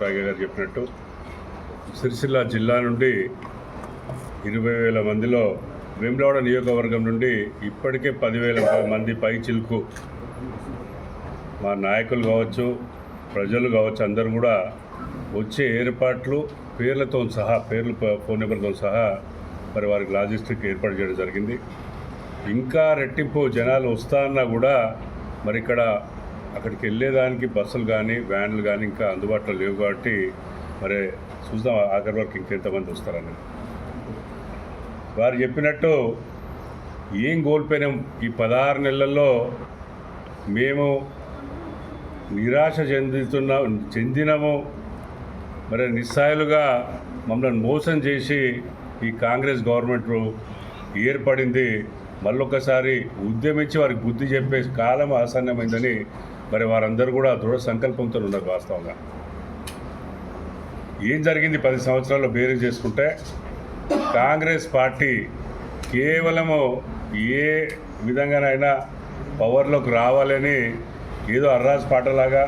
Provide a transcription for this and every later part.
పాగే గారు చెప్పినట్టు సిరిసిల్ల జిల్లా నుండి ఇరవై వేల మందిలో వేములవాడ నియోజకవర్గం నుండి ఇప్పటికే పదివేల మంది పై చిలుకు మా నాయకులు కావచ్చు ప్రజలు కావచ్చు అందరూ కూడా వచ్చే ఏర్పాట్లు పేర్లతో సహా పేర్లు ఫోన్ నెంబర్తో సహా మరి వారికి లాజిస్టిక్ ఏర్పాటు చేయడం జరిగింది. ఇంకా రెట్టింపు జనాలు వస్తా అన్నా కూడా మరి ఇక్కడ అక్కడికి వెళ్ళేదానికి బస్సులు కానీ వ్యాన్లు కానీ ఇంకా అందుబాటులో లేవు కాబట్టి మరి చూద్దాం ఆఖరి వరకు ఇంకెంతమంది వస్తారని. వారు చెప్పినట్టు ఏం కోల్పోయినాం ఈ పదహారు నెలల్లో మేము నిరాశ చెందుతున్నా చెందినము. మరి నిస్సాయులుగా మమ్మల్ని మోసం చేసి ఈ కాంగ్రెస్ గవర్నమెంట్ ఏర్పడింది. మళ్ళొకసారి ఉద్యమించి వారికి బుద్ధి చెప్పే కాలం ఆసన్నమైందని మరి వారందరూ కూడా దృఢ సంకల్పంతో ఉన్నారు వాస్తవంగా. ఏం జరిగింది పది సంవత్సరాల్లో బేరీ చేసుకుంటే? కాంగ్రెస్ పార్టీ కేవలము ఏ విధంగానైనా పవర్లోకి రావాలని ఏదో అర్రాజ్ పాటలాగా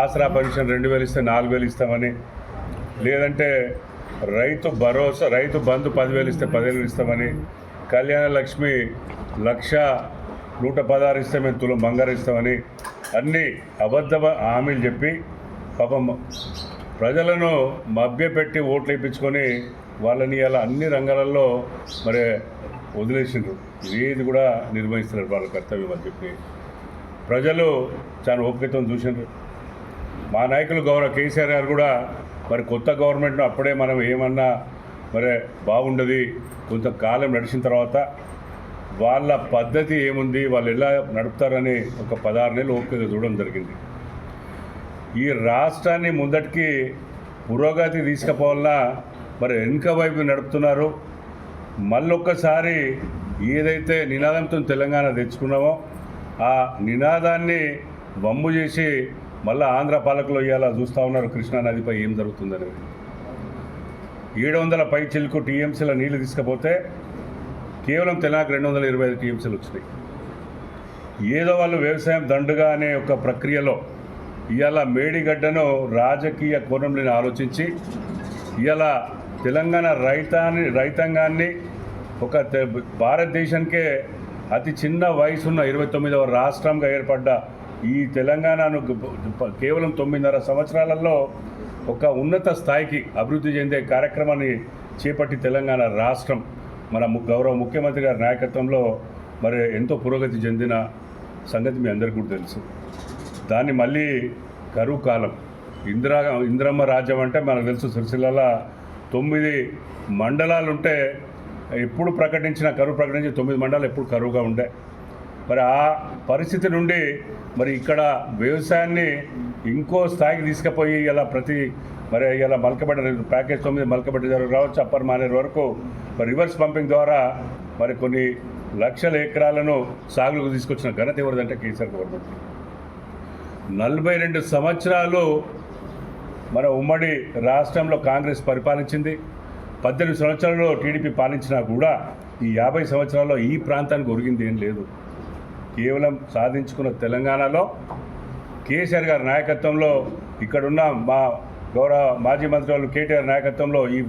ఆసరా పెన్షన్ రెండు వేలు ఇస్తే నాలుగు వేలు ఇస్తామని లేదంటే రైతు భరోసా రైతు బంధు పదివేలు ఇస్తే పదివేలు ఇస్తామని కళ్యాణ లక్ష్మి లక్ష నూట పదహారు ఇస్తే మేము తులం బంగారు ఇస్తామని అన్ని అబద్ధ హామీలు చెప్పి పాపం ప్రజలను మభ్యపెట్టి ఓట్లు వేయించుకొని వాళ్ళని అలా అన్ని రంగాలలో మరి వదిలేసిండ్రు. ఏది కూడా నిర్వహిస్తున్నారు వాళ్ళ కర్తవ్యం అని చెప్పి. ప్రజలు చాలా ఓపికతో చూసిండ్రు. మా నాయకులు గౌరవ కేసీఆర్ గారు కూడా మరి కొత్త గవర్నమెంట్ను అప్పుడే మనం ఏమన్నా మరి బాగుండదు కొంతకాలం నడిచిన తర్వాత వాళ్ళ పద్ధతి ఏముంది? వాళ్ళు ఎలా నడుపుతారని ఒక పదహారు నెలలు ఓపిక చూడడం జరిగింది. ఈ రాష్ట్రాన్ని ముందటికి పురోగతి తీసుకుపోవాలన్నా మరి వెనుక వైపు నడుపుతున్నారు. మళ్ళొక్కసారి ఏదైతే నినాదంతో తెలంగాణ తెచ్చుకున్నామో ఆ నినాదాన్ని వమ్ము చేసి మళ్ళీ ఆంధ్ర పాలకులు ఇవాళ చూస్తూ ఉన్నారు కృష్ణా నదిపై ఏం జరుగుతుందనేది. ఏడు వందల పై చిలుకు టీఎంసీల నీళ్ళు తీసుకపోతే కేవలం తెలంగాణకు రెండు వందల ఇరవై ఐదు టీఎంసీలు వచ్చినాయి. ఏదో వాళ్ళు వ్యవసాయం దండుగా అనే ఒక ప్రక్రియలో ఇవాళ మేడిగడ్డను రాజకీయ కోణంలో ఆలోచించి ఇవాళ తెలంగాణ రైతాన్ని రైతాంగాన్ని ఒక భారతదేశానికే అతి చిన్న వయసున్న ఇరవై తొమ్మిదవ రాష్ట్రంగా ఏర్పడ్డ ఈ తెలంగాణను కేవలం తొమ్మిదిన్నర సంవత్సరాలలో ఒక ఉన్నత స్థాయికి అభివృద్ధి చెందే కార్యక్రమాన్ని చేపట్టి తెలంగాణ రాష్ట్రం. మన ము- గౌరవ ముఖ్యమంత్రి గారి నాయకత్వంలో మరి ఎంతో పురోగతి చెందిన సంగతి మీ అందరికీ కూడా తెలుసు. దాన్ని మళ్ళీ కరువు కాలం. ఇందిరా ఇందిరమ్మ రాజ్యం అంటే మనకు తెలుసు సిరిసిల్లలో తొమ్మిది మండలాలు ఉంటే ఎప్పుడు ప్రకటించిన కరువు ప్రకటించి తొమ్మిది మండలాలు ఎప్పుడు కరువుగా ఉండే. మరి ఆ పరిస్థితి నుండి మరి ఇక్కడ వ్యవసాయాన్ని ఇంకో స్థాయికి తీసుకుపోయి ఇలా ప్రతి మరి ఇలా మలకబడ్డ ప్యాకేజ్ తొమ్మిది మలకబడ్డ దగ్గర రావచ్చు అప్పర్ మానేరు వరకు. మరి రివర్స్ పంపింగ్ ద్వారా మరి కొన్ని లక్షల ఎకరాలను సాగులకు తీసుకొచ్చిన ఘనత ఎవరిదంటే కేసీఆర్ గవర్నమెంట్. నలభై రెండు సంవత్సరాలు మన ఉమ్మడి రాష్ట్రంలో కాంగ్రెస్ పరిపాలించింది. పద్దెనిమిది సంవత్సరాల్లో టీడీపీ పాలించినా కూడా ఈ యాభై సంవత్సరాల్లో ఈ ప్రాంతానికి ఒరిగింది ఏం లేదు. కేవలం సాధించుకున్న తెలంగాణలో కేసీఆర్ గారి నాయకత్వంలో ఇక్కడున్న మా గౌరవ మాజీ మంత్రి వాళ్ళు కేటీఆర్ నాయకత్వంలో ఈ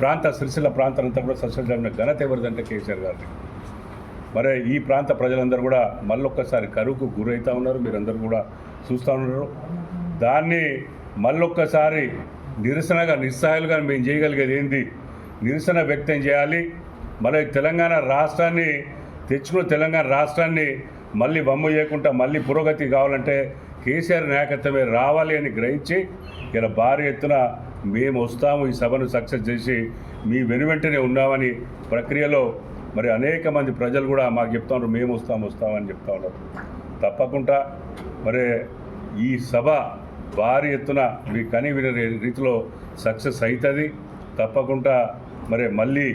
ప్రాంత సిరిసిల్ల ప్రాంతం అంతా కూడా సస్యజమైన ఘనత ఎవరిదంటే కేసీఆర్ గారిది. మరి ఈ ప్రాంత ప్రజలందరూ కూడా మళ్ళొక్కసారి కరువుకు గురవుతూ ఉన్నారు మీరందరూ కూడా చూస్తూ ఉన్నారు. దాన్ని మళ్ళొక్కసారి నిరసనగా నిస్సహాయాలుగా మేము చేయగలిగేది ఏంది? నిరసన వ్యక్తం చేయాలి. మరి తెలంగాణ రాష్ట్రాన్ని తెచ్చుకున్న తెలంగాణ రాష్ట్రాన్ని మళ్ళీ బొమ్మ చేయకుండా మళ్ళీ పురోగతి కావాలంటే కేసీఆర్ నాయకత్వమే రావాలి అని గ్రహించి ఇలా భారీ ఎత్తున మేము వస్తాము ఈ సభను సక్సెస్ చేసి మీ వెనువెంటనే ఉన్నామని ప్రక్రియలో మరి అనేక మంది ప్రజలు కూడా మాకు చెప్తా ఉన్నారు మేము వస్తాం వస్తామని చెప్తా ఉన్నారు. తప్పకుండా మరి ఈ సభ భారీ ఎత్తున మీ కని వినే రీతిలో సక్సెస్ అవుతుంది తప్పకుండా మరి మళ్ళీ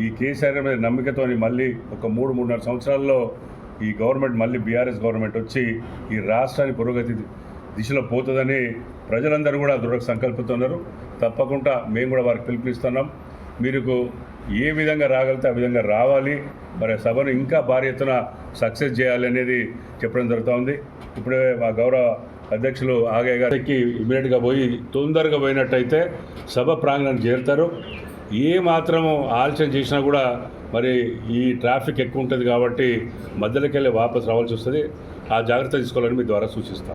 ఈ కేసీఆర్ మీద నమ్మికతో మళ్ళీ ఒక మూడు మూడున్నర సంవత్సరాల్లో ఈ గవర్నమెంట్ మళ్ళీ బీఆర్ఎస్ గవర్నమెంట్ వచ్చి ఈ రాష్ట్రాన్ని పురోగతి దిశలో పోతుందని ప్రజలందరూ కూడా దృఢ సంకల్పిస్తున్నారు తప్పకుండా మేము కూడా వారికి పిలుపునిస్తున్నాం. మీకు ఏ విధంగా రాగలిగితే ఆ విధంగా రావాలి. మరి సభను ఇంకా భారీ ఎత్తున సక్సెస్ చేయాలి అనేది చెప్పడం జరుగుతూ ఉంది. ఇప్పుడే మా గౌరవ అధ్యక్షులు ఆగే గారికి ఇమీడియట్గా పోయి తొందరగా పోయినట్టయితే సభ ప్రాంగణం చేరుతారు. ఏ మాత్రము ఆలస్యం చేసినా కూడా మరి ఈ ట్రాఫిక్ ఎక్కువ ఉంటుంది కాబట్టి మధ్యలోకి వెళ్ళి వాపసు రావాల్సి వస్తుంది. ఆ జాగ్రత్త తీసుకోవాలని మీ ద్వారా సూచిస్తాను